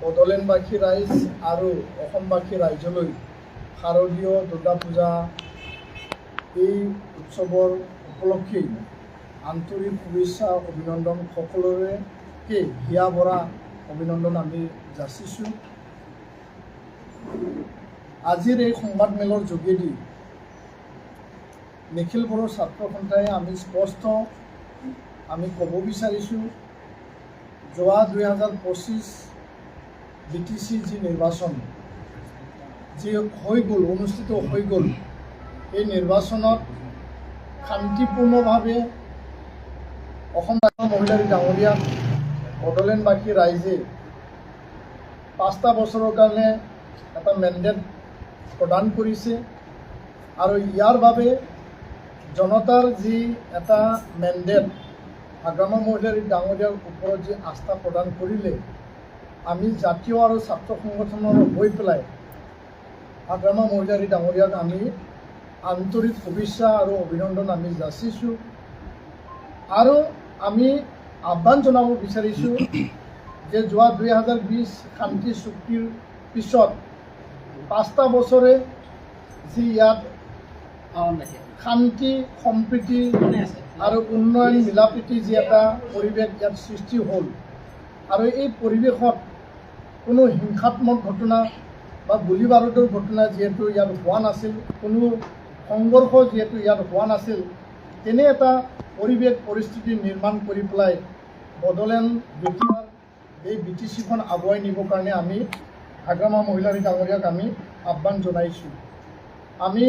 বড়োলেণ্ডবাসী ৰাইজ আৰু অসমবাসী ৰাইজলৈ শাৰদীয় দুৰ্গা পূজা এই উৎসৱৰ উপলক্ষেই আন্তৰিক শুভেচ্ছা, অভিনন্দন সকলোৰেকে হিয়া ভৰা অভিনন্দন আমি যাচিছোঁ। আজিৰ এই সংবাদমেলৰ যোগেদি নিখিল বড়ো ছাত্ৰ সন্থাই আমি স্পষ্ট, আমি ক'ব বিচাৰিছোঁ, যোৱা দুই হাজাৰ পঁচিছ বি টি চি যি নিৰ্বাচন যি হৈ গ'ল অনুষ্ঠিত হৈ গ'ল এই নিৰ্বাচনত শান্তিপূৰ্ণভাৱে অসম মহিলাৰী ডাঙৰীয়াক বড়োলেণ্ডবাসী ৰাইজে পাঁচটা বছৰৰ কাৰণে এটা মেণ্ডেট প্ৰদান কৰিছে আৰু ইয়াৰ বাবে জনতাৰ যি এটা মেণ্ডেট হাগ্ৰামা মহিলাৰী ডাঙৰীয়াৰ ওপৰত যি আস্থা প্ৰদান কৰিলে আমি জাতীয় আৰু ছাত্ৰ সংগঠনৰ হৈ পেলাই হাগ্ৰামা মহিলাৰী ডাঙৰীয়াক আমি আন্তৰিক শুভেচ্ছা আৰু অভিনন্দন আমি যাচিছোঁ। আৰু আমি আহ্বান জনাব বিচাৰিছোঁ যে যোৱা দুই হাজাৰ বিছ শান্তি চুক্তিৰ পিছত পাঁচটা বছৰে যি ইয়াত শান্তি, সম্প্ৰীতি আৰু উন্নয়ন, মিলাপ্ৰীতি যি এটা পৰিৱেশ ইয়াত সৃষ্টি হ'ল। আৰু এই পৰিৱেশত কোনো হিংসাত্মক ঘটনা বা গুলী বাৰুদৰ ঘটনা যিহেতু ইয়াত হোৱা নাছিল, কোনো সংঘৰ্ষ যিহেতু ইয়াত হোৱা নাছিল, তেনে এটা পৰিৱেশ, পৰিস্থিতি নিৰ্মাণ কৰি পেলাই বড়োলেণ্ড বিটিআৰ এই বি টি চিখন আগুৱাই নিবৰ কাৰণে আমি হাগ্ৰামা মহিলাৰী ডাঙৰীয়াক আমি আহ্বান জনাইছোঁ। আমি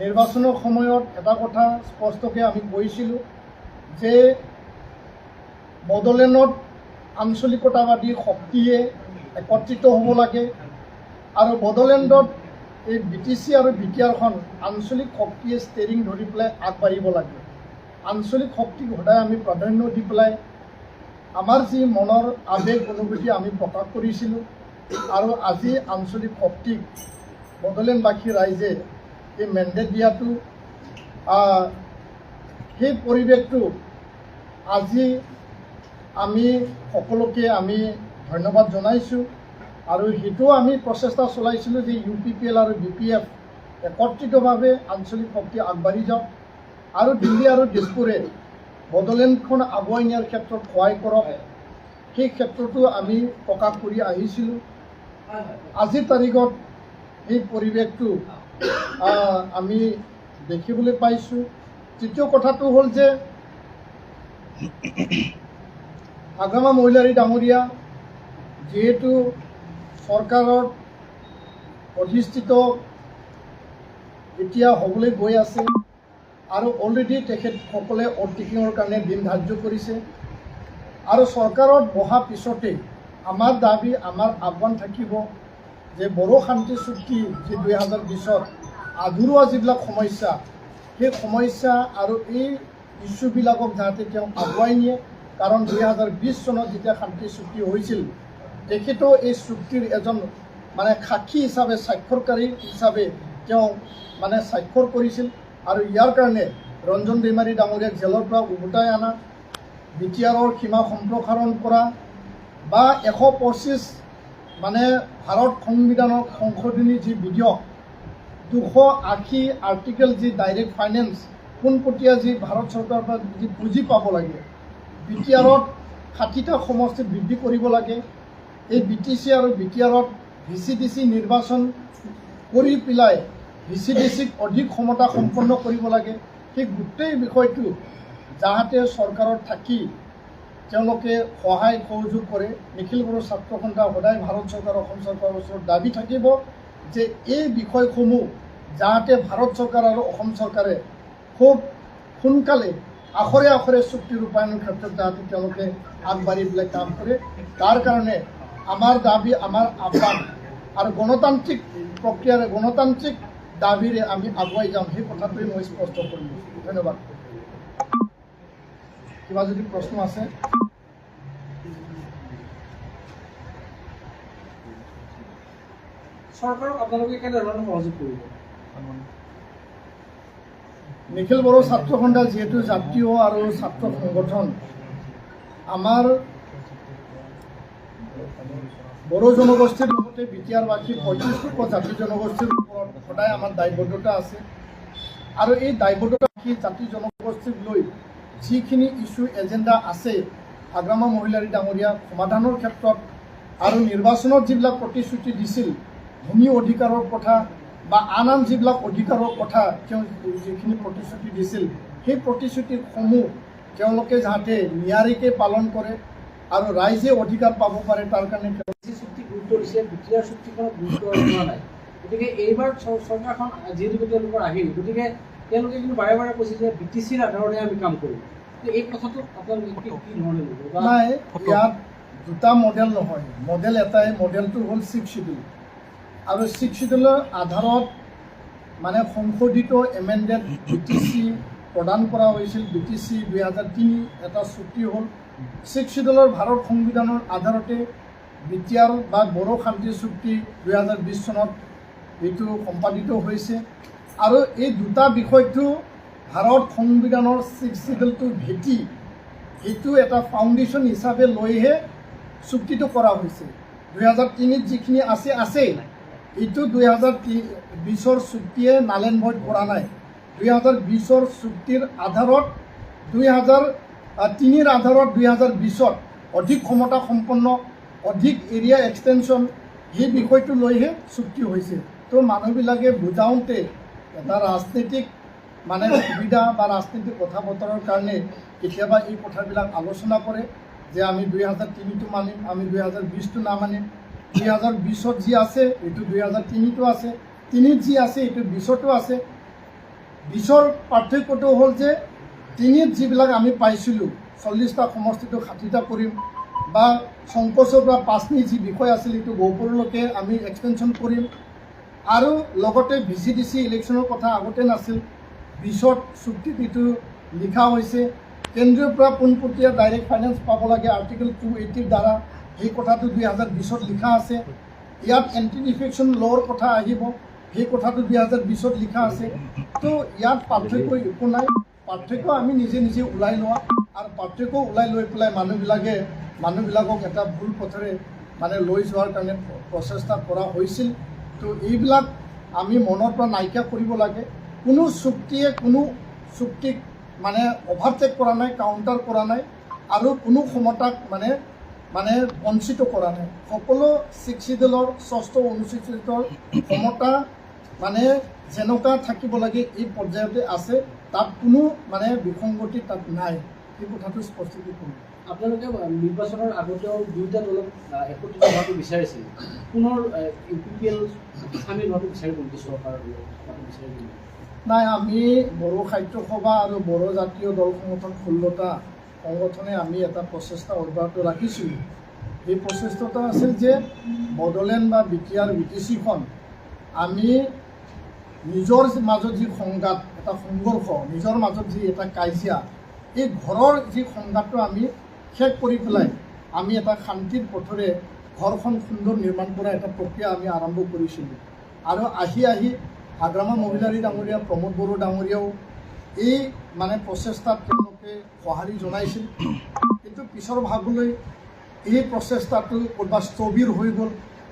নিৰ্বাচনৰ সময়ত এটা কথা স্পষ্টকৈ আমি কৈছিলোঁ যে বড়োলেণ্ডত আঞ্চলিকতাবাদী শক্তিয়ে একত্ৰিত হ'ব লাগে। আৰু বড়োলেণ্ডত এই বি টি চি আৰু বি আঞ্চলিক শক্তিয়ে ষ্টেৰিং ধৰি পেলাই আগবাঢ়িব লাগে। আঞ্চলিক শক্তিক সদায় আমি প্ৰাধান্য দি পেলাই আমাৰ যি মনৰ আৱেগ অনুভূতি আমি প্ৰকাশ কৰিছিলোঁ আৰু আজি আঞ্চলিক শক্তিক বড়োলেণ্ডবাসী ৰাইজে এই মেণ্ডেট দিয়াটো সেই পৰিৱেশটো আজি আমি সকলোকে আমি ধন্যবাদ জনাইছোঁ। আৰু সেইটো আমি প্ৰচেষ্টা চলাইছিলোঁ যে ইউ পি পি এল আৰু বি পি এফ একত্ৰিতভাৱে আঞ্চলিক শক্তি আগবাঢ়ি যাওক। আৰু দিল্লী আৰু দিছপুৰে বড়োলেণ্ডখন আগুৱাই নিয়াৰ ক্ষেত্ৰত সহায় কৰক। সেই ক্ষেত্ৰতো আমি প্ৰকাশ কৰি আহিছিলোঁ। আজিৰ তাৰিখত এই পৰিৱেশটো আমি দেখিবলৈ পাইছোঁ। তৃতীয় কথাটো হ'ল যে হাগ্ৰামা মহিলাৰী ডাঙৰীয়া যিহেতু চৰকাৰৰ অধিষ্ঠিত এতিয়া হ'বলৈ গৈ আছে, আৰু অলৰেডি তেখেতসকলে অটিকিঙৰ কাৰণে দিন ধাৰ্য কৰিছে, আৰু চৰকাৰত বহা পিছতেই আমাৰ দাবি, আমাৰ আহ্বান থাকিব যে বড়ো শান্তি চুক্তি যি দুই হাজাৰ বিছত আধৰুৱা যিবিলাক সমস্যা, সেই সমস্যা আৰু এই ইছ্যুবিলাকক যাতে তেওঁ আগুৱাই নিয়ে, কাৰণ দুই হাজাৰ বিছ চনত যেতিয়া শান্তি চুক্তি হৈছিল তেখেতেও এই চুক্তিৰ এজন মানে সাক্ষী হিচাপে, স্বাক্ষৰকাৰী হিচাপে তেওঁ মানে স্বাক্ষৰ কৰিছিল। আৰু ইয়াৰ কাৰণে ৰঞ্জন দৈমাৰী ডাঙৰীয়াক জেলৰ পৰা উভতাই অনা বি টি আৰৰ সীমা সম্প্ৰসাৰণ কৰা বা এশ পঁচিছ মানে ভাৰত সংবিধানৰ সংশোধনী যি বিধেয়ক দুশ আশী আৰ্টিকেল যি ডাইৰেক্ট ফাইনেন্স, পোনপটীয়া যি ভাৰত চৰকাৰৰ পৰা যি পুঁজি পাব লাগে বি টি আৰত ষাঠিটা সমষ্টি বৃদ্ধি কৰিব লাগে। এই বি টি চি আৰু বি টি আৰত ভি চি ডি চি নিৰ্বাচন কৰি পেলাই ভি চি ডি অধিক ক্ষমতা সম্পন্ন কৰিব লাগে, সেই গোটেই বিষয়টো যাতে চৰকাৰত থাকি তেওঁলোকে সহায় সহযোগ কৰে। নিখিল বড়ো ছাত্ৰ সদায় ভাৰত চৰকাৰ, অসম চৰকাৰৰ ওচৰত দাবি থাকিব যে এই বিষয়সমূহ যাতে ভাৰত চৰকাৰ আৰু অসম চৰকাৰে খুব সোনকালে আখৰে আখৰে চুক্তি ৰূপায়ণৰ ক্ষেত্ৰত যাতে তেওঁলোকে আগবাঢ়ি পেলাই কাম কৰে, তাৰ কাৰণে আমাৰ দাবি আমাৰ আহ্বান। আৰু গণতান্ত্ৰিক প্ৰক্ৰিয়াৰে গণতান্ত্ৰিক দাবীৰে আমি আগুৱাই যাম সেই কথাটোৱে মই স্পষ্ট কৰিলোঁ ধন্যবাদ। কিবা যদি প্ৰশ্ন আছে? চৰকাৰক আপোনালোকে কেনেধৰণে সহযোগ কৰিব? নিখিল বড়ো ছাত্ৰ সন্থা যিহেতু জাতীয় আৰু ছাত্ৰ সংগঠন আমাৰ বড়ো জনগোষ্ঠীৰ লগতে বি টি আৰ বাসী পঁয়ত্ৰিছ জাতি জনগোষ্ঠীৰ ওপৰত সদায় আমাৰ দায়বদ্ধতা আছে। আৰু এই দায়বদ্ধতা ৰাখি জাতি জনগোষ্ঠীক লৈ যিখিনি ইছ্যু এজেণ্ডা আছে হাগ্ৰামা মহিলাৰী ডাঙৰীয়া সমাধানৰ ক্ষেত্ৰত আৰু নিৰ্বাচনত যিবিলাক প্ৰতিশ্ৰুতি দিছিল, ভূমি অধিকাৰৰ কথা বা আন আন যিবিলাক অধিকাৰৰ কথা তেওঁ যিখিনি প্ৰতিশ্ৰুতি দিছিল, সেই প্ৰতিশ্ৰুতিসমূহ তেওঁলোকে যাতে নিয়াৰিকৈ পালন কৰে। আৰু ৰাইজে অধিকাৰ পাব পাৰে তাৰ কাৰণে যি চুক্তি গুৰুত্ব দিছে বিটিআৰ চুক্তিখনত গুৰুত্ব দিয়া নাই। গতিকে এইবাৰ চৰকাৰখন যিহেতুকে তেওঁলোকৰ আহিল গতিকে তেওঁলোকে কিন্তু বাৰে বাৰে কৈছে যে বি টি চিৰ আধাৰতে আমি কাম কৰিম। এই কথাটো আপোনালোকে কি ধৰণে নাই ইয়াত দুটা মডেল নহয়। মডেল এটাই মডেলটো হ'ল ছিক্স চিডিউল আৰু ছিক্স চিডিউলৰ আধাৰত মানে সংশোধিত এমেণ্ডেড বি টি চি প্ৰদান কৰা হৈছিল। বি টি চি দুই হাজাৰ তিনি এটা চুক্তি হ'ল ছিক্স চিডিউলৰ ভাৰত সংবিধানৰ আধাৰতে বি টি আৰ বা বড়ো শান্তি চুক্তি দুই হাজাৰ বিছ চনত এইটো সম্পাদিত হৈছে। আৰু এই দুটা বিষয়টো ভাৰত সংবিধানৰ ছিক্স চিডিউলটো ভেটি, এইটো এটা ফাউণ্ডেশ্যন হিচাপে লৈহে চুক্তিটো কৰা হৈছে। দুহেজাৰ তিনিত যিখিনি আছে আছেই এইটো দুই হাজাৰ বিছৰ চুক্তিয়ে নালেন ভইড কৰা নাই। দুই হাজাৰ বিছৰ চুক্তিৰ আধাৰত দুই হাজাৰ তিনিৰ আধাৰত দুই হাজাৰ বিছত অধিক ক্ষমতা সম্পন্ন, অধিক এৰিয়া এক্সটেনশ্যন সেই বিষয়টো লৈহে চুক্তি হৈছে। তো মানুহবিলাকে বুজাওঁতে এটা ৰাজনৈতিক মানে সুবিধা বা ৰাজনীতিক কথা বতৰাৰ কাৰণে কেতিয়াবা এই কথাবিলাক আলোচনা কৰে যে আমি দুই হাজাৰ তিনিটো মানিম, আমি দুই হাজাৰ বিছটো নামানিম। দুই হাজাৰ বিছত যি আছে, এইটো দুই হাজাৰ তিনিটো আছে। তিনিত যি আছে, এইটো বিছতো আছে। বিছৰ পাৰ্থক্যটো হ'ল যে তিনিত যিবিলাক আমি পাইছিলোঁ চল্লিছটা সমষ্টিটো ষাঠিটা কৰিম, বা সংকোচৰ পৰা পাঁচনি যি বিষয় আছিল এইটো গহপুৰলৈকে আমি এক্সটেনশ্যন কৰিম। আৰু লগতে ভি চি ডি চি ইলেকশ্যনৰ কথা আগতে নাছিল বিছত চুক্তিত লিখা হৈছে। কেন্দ্ৰীয়ৰ পৰা পোনপটীয়া ডাইৰেক্ট ফাইনেন্স পাব লাগে আৰ্টিকেল টু এইটিৰ দ্বাৰা। সেই কথাটো দুই হাজাৰ বিছত লিখা আছে। ইয়াত এণ্টি ডিফেকশ্যন ল'ৰ কথা আহিব। সেই কথাটো দুই হাজাৰ বিছত লিখা আছে। তো ইয়াত পাৰ্থক্য একো নাই। পাৰ্থক্য আমি নিজে নিজে ওলাই লোৱা আৰু পাৰ্থক্য ওলাই লৈ পেলাই মানুহবিলাকে, মানুহবিলাকক এটা ভুল পথেৰে মানে লৈ যোৱাৰ কাৰণে প্ৰচেষ্টা কৰা হৈছিল। তো এইবিলাক আমি মনৰ পৰা নাইকিয়া কৰিব লাগে। কোনো চুক্তিয়ে, কোনো চুক্তিক মানে অভাৰটেক কৰা নাই কাউণ্টাৰ কৰা নাই আৰু কোনো ক্ষমতাক মানে মানে বঞ্চিত কৰা নাই। সকলো ছিক্সিডেলৰ ষষ্ঠ অনুসূচিতৰ ক্ষমতা মানে যেনেকুৱা থাকিব লাগে, এই পৰ্যায়তে আছে। তাত কোনো মানে বিসংগতি তাত নাই এই কথাটো স্পষ্টকৈ কৰোঁ আপোনালোকে নিৰ্বাচনৰ আগতেও দুয়োটা দলক একত্ৰিত হোৱাটো বিচাৰিছিল। পুনৰ ইউ পি পি এল চামিল হোৱাটো বিচাৰিব নেকি চৰকাৰৰ বিচাৰিব নাই আমি বড়ো সাহিত্য সভা আৰু বড়ো জাতীয় দল সংগঠন ষোল্লটা সংগঠনে আমি এটা প্ৰচেষ্টা অব্যাহত ৰাখিছিলোঁ এই প্ৰচেষ্টাটো আছিল যে বড়োলেণ্ড বা বি টি আৰ বি টি চিখন আমি নিজৰ মাজত যি সংঘাত এটা সংঘৰ্ষ নিজৰ মাজত যি এটা কাজিয়া এই ঘৰৰ যি সংঘাতটো আমি শেষ কৰি পেলাই আমি এটা শান্তিৰ পথেৰে ঘৰখন সুন্দৰ নিৰ্মাণ কৰা এটা প্ৰক্ৰিয়া আমি আৰম্ভ কৰিছিলোঁ। আৰু আহি আহি হাগ্ৰামা মহিলাৰী ডাঙৰীয়া প্ৰমোদ বড়ো ডাঙৰীয়াও এই মানে প্ৰচেষ্টাত তেওঁলোকে সঁহাৰি জনাইছিল। কিন্তু পিছৰ ভাগলৈ এই প্ৰচেষ্টাটো ক'ৰবাত স্থবিৰ হৈ গ'ল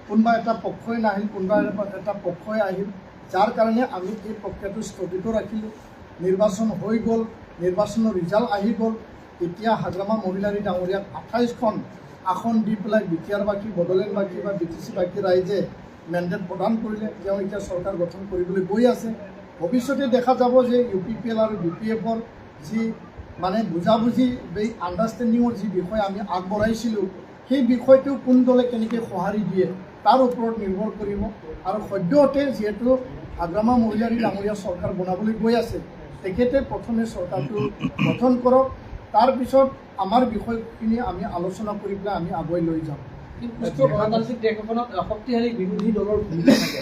কোনোবা এটা পক্ষই নাহিল কোনোবা এটা পক্ষই আহিল। যাৰ কাৰণে আমি এই প্ৰক্ৰিয়াটো স্থগিত ৰাখিলোঁ। নিৰ্বাচন হৈ গ'ল, নিৰ্বাচনৰ ৰিজাল্ট আহি গ'ল। এতিয়া হাগ্ৰামা মহিলাৰী ডাঙৰীয়াক আঠাইছখন আসন দি পেলাই বি টি আৰবাসী বড়োলেণ্ডবাসী বা বি টি চিবাসী ৰাইজে মেণ্ডেট প্ৰদান কৰিলে। তেওঁ এতিয়া চৰকাৰ গঠন কৰিবলৈ গৈ আছে। ভৱিষ্যতে দেখা যাব যে ইউ পি পি এল আৰু বি পি এফৰ যি মানে বুজাবুজি, এই আণ্ডাৰষ্টেণ্ডিঙৰ যি বিষয় আমি আগবঢ়াইছিলোঁ, সেই বিষয়টো কোন দলে কেনেকৈ সঁহাৰি দিয়ে। তাৰ ওপৰত নিৰ্ভৰ কৰিব। আৰু সদ্যহতে যিহেতু হাগ্ৰামা মহিলাৰী ডাঙৰীয়া চৰকাৰ বনাবলৈ গৈ আছে তেখেতে প্ৰথমে চৰকাৰটো গঠন কৰক তাৰপিছত আমাৰ বিষয়খিনি আমি আলোচনা কৰি পেলাই আমি আগুৱাই লৈ যাম। কিন্তু গণতান্ত্ৰিক দেশ এখনত শক্তিশালী বিৰোধী দলৰ ভূমিকা থাকে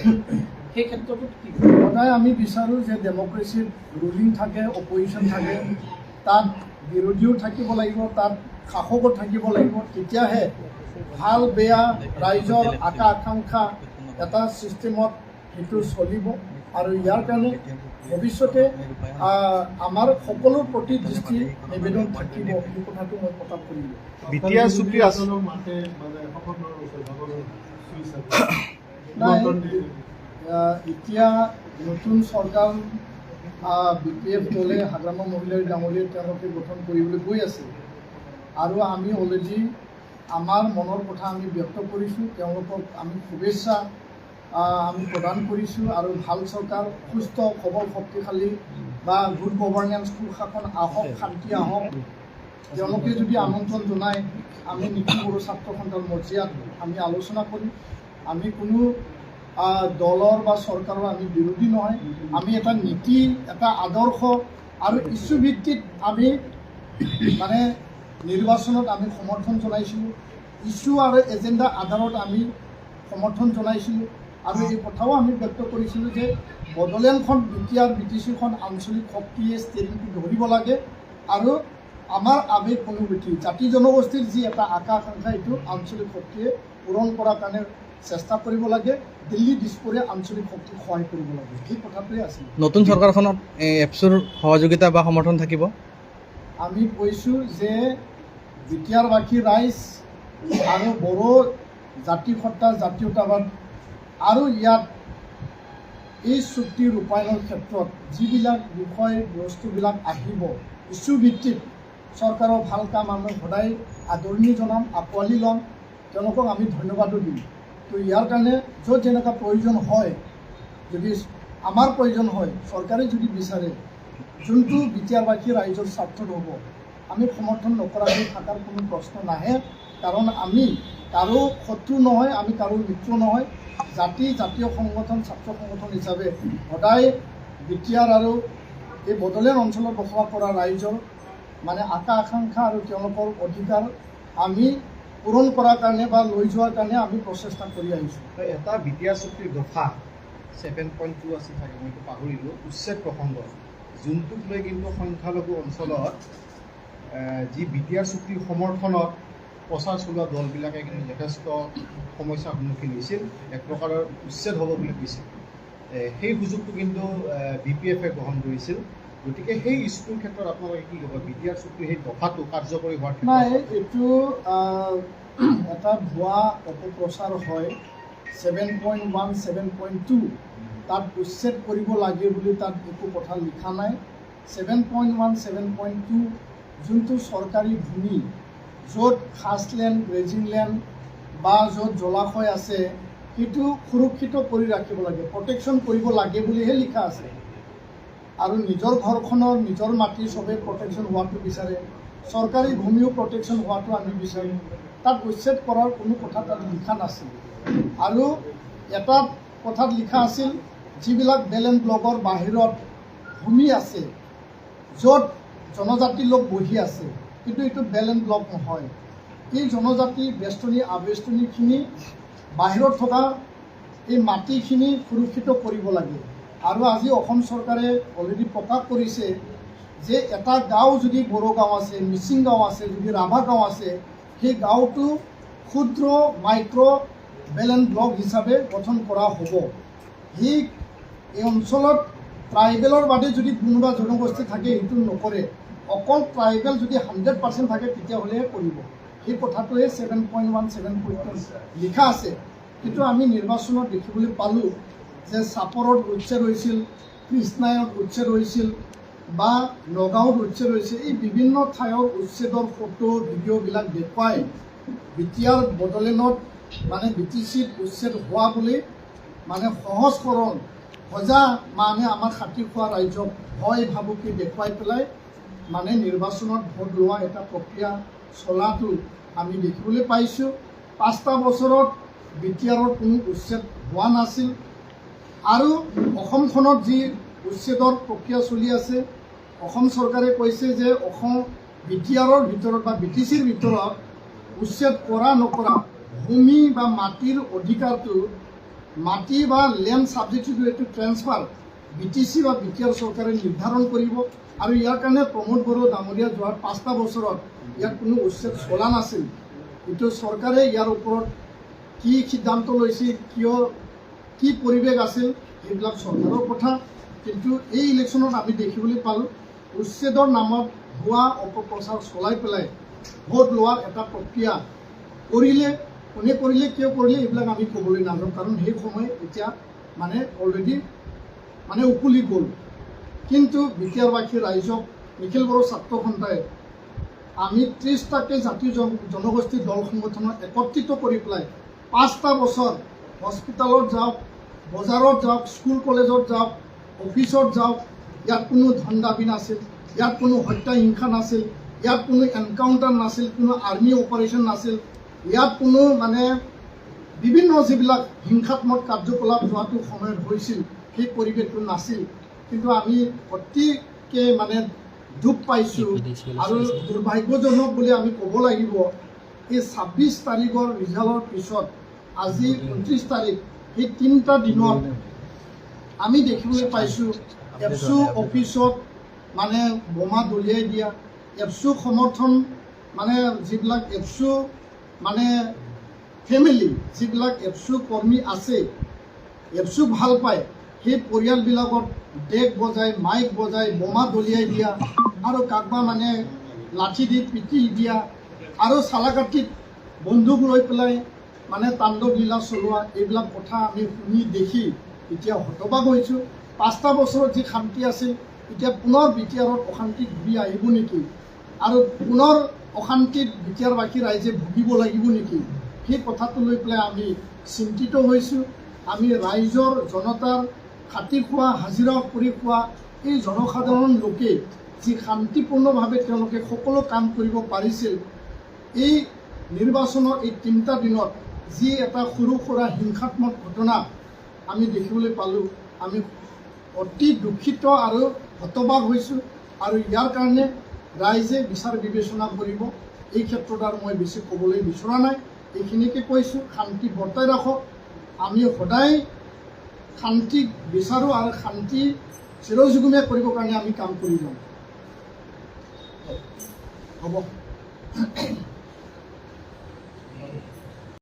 সেই ক্ষেত্ৰটোত সদায় আমি বিচাৰোঁ যে ডেমক্ৰেচিত ৰুলিং থাকে অপজিশ্যন থাকে তাত বিৰোধীও থাকিব লাগিব তাত শাসকো থাকিব লাগিব। তেতিয়াহে ভালো বেয়া ৰাইজৰ আশা আকাংক্ষা এটা ছিষ্টেমত সেইটো চলিব। আৰু ইয়াৰ কাৰণে ভৱিষ্যতে আমাৰ সকলোৰ প্ৰতি দৃষ্টি নিবেদন থাকিব এই কথাটো মই প্ৰকাশ কৰিলোঁ। বিটিয়া চুক্তি মানে নাই এতিয়া নতুন চৰকাৰ বি পি এফ দলে হাগ্ৰামা মহিলাৰ ডাঙৰীয়ে তেওঁলোকে গঠন কৰিবলৈ গৈ আছে। আৰু আমি অলৰেডি আমাৰ মনৰ কথা আমি ব্যক্ত কৰিছোঁ তেওঁলোকক আমি শুভেচ্ছা আমি প্ৰদান কৰিছোঁ আৰু ভাল চৰকাৰ সুস্থ সবল শক্তিশালী বা গুড গভৰ্নেন্স সুশাসন আহক শান্তি আহক তেওঁলোকে যদি আমন্ত্ৰণ জনায় আমি নিকি বড়ো ছাত্ৰ সন্থাৰ মজিয়াত আমি আলোচনা কৰিম। আমি কোনো দলৰ বা চৰকাৰৰ আমি বিৰোধী নহয়। আমি এটা নীতি এটা আদৰ্শ আৰু ইছ্যু ভিত্তিত আমি মানে নিৰ্বাচনত আমি সমৰ্থন জনাইছিলোঁ। ইছ্যু আৰু এজেণ্ডা আধাৰত আমি সমৰ্থন জনাইছিলোঁ। আৰু এই কথাও আমি ব্যক্ত কৰিছিলোঁ যে বড়োলেণ্ডখন বিটিআৰ বি টি চিখন আঞ্চলিক শক্তিয়ে ষ্টেৰিংটো ধৰিব লাগে আৰু আমাৰ আৱেগ অনুভূতি জাতি জনগোষ্ঠীৰ যি এটা আকাংক্ষা এইটো আঞ্চলিক শক্তিয়ে পূৰণ কৰাৰ কাৰণে চেষ্টা কৰিব লাগে দিল্লী দিছপুৰে আঞ্চলিক শক্তিক সহায় কৰিব লাগে। এই কথাটোৱে আছিল। নতুন চৰকাৰখনত এপছৰ সহযোগিতা বা সমৰ্থন থাকিব? আমি কৈছোঁ যে বিটিয়াৰবাসী ৰাইজ আৰু বড়ো জাতি সত্তা জাতীয়তাবাদ আৰু ইয়াত এই চুক্তি ৰূপায়ণৰ ক্ষেত্ৰত যিবিলাক বিষয় বস্তুবিলাক আহিব ইছ্যু ভিত্তিত চৰকাৰৰ ভালো কাম আমি সদায় আদৰণি জনাম আঁকোৱালি ল'ম। তেওঁলোকক আমি ধন্যবাদো দিম। তো ইয়াৰ কাৰণে য'ত যেনেকুৱা প্ৰয়োজন হয়, যদি আমাৰ প্ৰয়োজন হয় চৰকাৰে যদি বিচাৰে, যোনটো বিটিয়াৰবাসী ৰাইজৰ স্বাৰ্থত হ'ব, আমি সমৰ্থন নকৰাকৈ থকাৰ কোনো প্ৰশ্ন নাহে, কাৰণ আমি কাৰো শত্ৰু নহয়, আমি কাৰো মিত্ৰ নহয়। জাতি, জাতীয় সংগঠন, ছাত্ৰ সংগঠন হিচাপে সদায় বিটিয়াৰ আৰু এই বড়োলেণ্ড অঞ্চলত বসবাস কৰা ৰাইজৰ মানে আশা আকাংক্ষা আৰু তেওঁলোকৰ অধিকাৰ আমি পূৰণ কৰাৰ কাৰণে বা লৈ যোৱাৰ কাৰণে আমি প্ৰচেষ্টা কৰি আহিছোঁ। এটা বিটিয়া চুক্তিৰ দফা ছেভেন পইণ্ট টু আছিল চাগে মইতো পাহৰিলোঁ উচ্ছেদ প্ৰসংগ। যোনটোক লৈ কিন্তু সংখ্যালঘু অঞ্চলত যি বিটিয়াৰ চুক্তিৰ সমৰ্থনত প্ৰচাৰ চলোৱা দলবিলাকে কিন্তু যথেষ্ট সমস্যাৰ সন্মুখীন হৈছিল এক প্ৰকাৰৰ উচ্ছেদ হ'ব বুলি কৈছিল। সেই সুযোগটো কিন্তু বি পি এফে গ্ৰহণ কৰিছিল। গতিকে সেই ইছ্যুটোৰ ক্ষেত্ৰত আপোনালোকে কি ক'ব? বিটিয়াৰ চুক্তিৰ সেই দফাটো কাৰ্যকৰী হোৱাৰ নাই, এইটো এটা ভুৱা অপপ্ৰচাৰ হয়। Seven point one seven point two তাত উচ্ছেদ কৰিব লাগে বুলি তাত একো কথা লিখা নাই। Seven point one seven point two যোনটো চৰকাৰী ভূমি, য'ত খাছলেণ্ড গ্ৰেজিং লেণ্ড বা য'ত জলাশয় আছে, সেইটো সুৰক্ষিত কৰি ৰাখিব লাগে, প্ৰটেকশ্যন কৰিব লাগে বুলিহে লিখা আছে। আৰু নিজৰ ঘৰখনৰ নিজৰ মাটি চবেই প্ৰটেকশ্যন হোৱাটো বিচাৰে। চৰকাৰী ভূমিও প্ৰটেকশ্যন হোৱাটো আমি বিচাৰোঁ। তাত উচ্ছেদ কৰাৰ কোনো কথা তাত লিখা নাছিল। আৰু এটা কথাত লিখা আছিল, যিবিলাক বেলেন ব্লকৰ বাহিৰত ভূমি আছে, য'ত জনজাতিৰ লোক বহি আছে, কিন্তু এইটো বেলেন ব্লক নহয়। এই জনজাতি, বেষ্টনী, আবেষ্টনীখিনি বাহিৰত থকা এই মাটিখিনি সুৰক্ষিত কৰিব লাগে। আৰু আজি অসম চৰকাৰে অলৰেডি প্ৰকাশ কৰিছে যে এটা গাঁও যদি বড়ো গাঁও আছে, মিচিং গাঁও আছে, যদি ৰাভা গাঁও আছে, সেই গাঁওটো ক্ষুদ্ৰ মাইক্ৰ' বেলেন ব্লক হিচাপে গঠন কৰা হ'ব। সেই এই অঞ্চলত ট্ৰাইবেলৰ বাদে যদি কোনোবা জনগোষ্ঠী থাকে, সেইটো নকৰে। অকল ট্ৰাইবেল যদি হাণ্ড্ৰেড পাৰ্চেণ্ট থাকে তেতিয়াহ'লেহে কৰিব। সেই কথাটোৱে seven point one seven point লিখা আছে। কিন্তু আমি নিৰ্বাচনত দেখিবলৈ পালোঁ। যে চাপৰত উচ্ছেদ হৈছিল কৃষ্ণায়ত উচ্ছেদ হৈছিল বা নগাঁৱত উচ্ছেদ হৈছিল, এই বিভিন্ন ঠাইৰ উচ্ছেদৰ ফটো, ভিডিঅ'বিলাক দেখুৱাই বিটিয়াৰ বড়োলেণ্ডত মানে বি টি উচ্ছেদ হোৱা বুলি মানে সহজকৰণ, সজা মানে আমাৰ খাতি খোৱা ৰাইজক ভয় ভাবুকি দেখুৱাই পেলাই মানে নিৰ্বাচনত ভোট লোৱা এটা প্ৰক্ৰিয়া চলাটো আমি দেখিবলৈ পাইছোঁ। পাঁচটা বছৰত বি টি আৰৰ কোনো উচ্ছেদ হোৱা নাছিল। আৰু অসমখনত যি উচ্ছেদৰ প্ৰক্ৰিয়া চলি আছে অসম চৰকাৰে কৈছে যে অসম বি টি আৰৰ ভিতৰত বা বি টি চিৰ ভিতৰত উচ্ছেদ কৰা নকৰা ভূমি বা মাটিৰ অধিকাৰটো মাটি বা লেণ্ড ছাবজেক্ট টু এইটো ট্ৰেন্সফাৰ বি টি চি বা বি টি আৰ চৰকাৰে নিৰ্ধাৰণ কৰিব আৰু ইয়াৰ কাৰণে প্ৰমোদ বড়ো ডাঙৰীয়া যোৱাৰ পাঁচটা বছৰত ইয়াত কোনো উচ্ছেদ চলা নাছিল। কিন্তু চৰকাৰে ইয়াৰ ওপৰত কি সিদ্ধান্ত লৈছিল কিয় কি পৰিৱেশ আছিল এইবিলাক চৰকাৰৰ কথা। কিন্তু এই ইলেকশ্যনত আমি দেখিবলৈ পালোঁ, উচ্ছেদৰ নামত ভুৱা অপপ্ৰচাৰ চলাই পেলাই ভোট লোৱাৰ এটা প্ৰক্ৰিয়া কৰিলে, কোনে কৰিলে, কিয় কৰিলে, এইবিলাক আমি ক'বলৈ নাযাওঁ কাৰণ সেই সময় এতিয়া মানে অলৰেডি মানে উকলি গ'ল। কিন্তু বিটিয়াৰবাসী ৰাইজক নিখিল বড়ো ছাত্ৰ সন্থাই আমি ত্ৰিছটাকৈ জাতীয় জন জনগোষ্ঠীৰ দল সংগঠনত একত্ৰিত কৰি পেলাই পাঁচটা বছৰ হস্পিটেলত যাওক বজাৰত যাওক স্কুল কলেজত যাওক অফিচত যাওক ইয়াত কোনো ধন দাবী নাছিল ইয়াত কোনো হত্যা হিংসা নাছিল ইয়াত কোনো এনকাউণ্টাৰ নাছিল কোনো আৰ্মি অপাৰেশ্যন নাছিল ইয়াত কোনো মানে বিভিন্ন যিবিলাক হিংসাত্মক কাৰ্যকলাপ যোৱাটো সময়ত হৈছিল সেই পৰিৱেশটো নাছিল। কিন্তু আমি অতিকে মানে দুখ পাইছোঁ আৰু দুৰ্ভাগ্যজনক বুলি আমি ক'ব লাগিব এই ছাব্বিছ তাৰিখৰ ৰিজাল্টৰ পিছত আজি ঊনত্ৰিছ তাৰিখ সেই তিনিটা দিনত আমি দেখিবলৈ পাইছোঁ এপচু অফিচত মানে বোমা দলিয়াই দিয়া এপচু সমৰ্থন মানে যিবিলাক এপচু মানে ফেমিলি যিবিলাক এপচু কৰ্মী আছে এপচু ভাল পায় সেই পৰিয়ালবিলাকত ডেক বজাই মাইক বজাই বোমা দলিয়াই দিয়া আৰু কাৰোবাৰ মানে লাঠি দি পিটি দিয়া আৰু চালাকাঠিত বন্দুক লৈ পেলাই মানে তাণ্ডৱ লীলা চলোৱা এইবিলাক কথা আমি শুনি দেখি এতিয়া হতবাক হৈছোঁ। পাঁচটা বছৰত যি শান্তি আছিল, এতিয়া পুনৰ বিটিআৰত অশান্তি ঘূৰি আহিব নেকি? আৰু পুনৰ অশান্তিত বিটিআৰবাসী ৰাইজে ভুগিব লাগিব নেকি? সেই কথাটো লৈ পেলাই আমি চিন্তিত হৈছোঁ। আমি ৰাইজৰ জনতাৰ খাটি খোৱা, হাজিৰা কৰি খোৱা এই জনসাধাৰণ লোকে যি শান্তিপূৰ্ণভাৱে তেওঁলোকে সকলো কাম কৰিব পাৰিছিল, এই নিৰ্বাচনৰ এই তিনিটা দিনত যি এটা সৰু সুৰা হিংসাত্মক ঘটনা আমি দেখিবলৈ পালোঁ, আমি অতি দুখিত আৰু হতবাক হৈছোঁ আৰু ইয়াৰ কাৰণে ৰাইজে বিচাৰ বিবেচনা কৰিব। এই ক্ষেত্ৰত আৰু মই বেছি ক'বলৈ বিচৰা নাই। এইখিনিকে কৈছোঁ, শান্তি বৰ্তাই ৰাখক। আমি সদায় শান্তি বিচাৰোঁ আৰু শান্তি চিৰযুগমীয়া কৰিবৰ কাৰণে আমি কাম কৰি যাওঁ। হ'ব।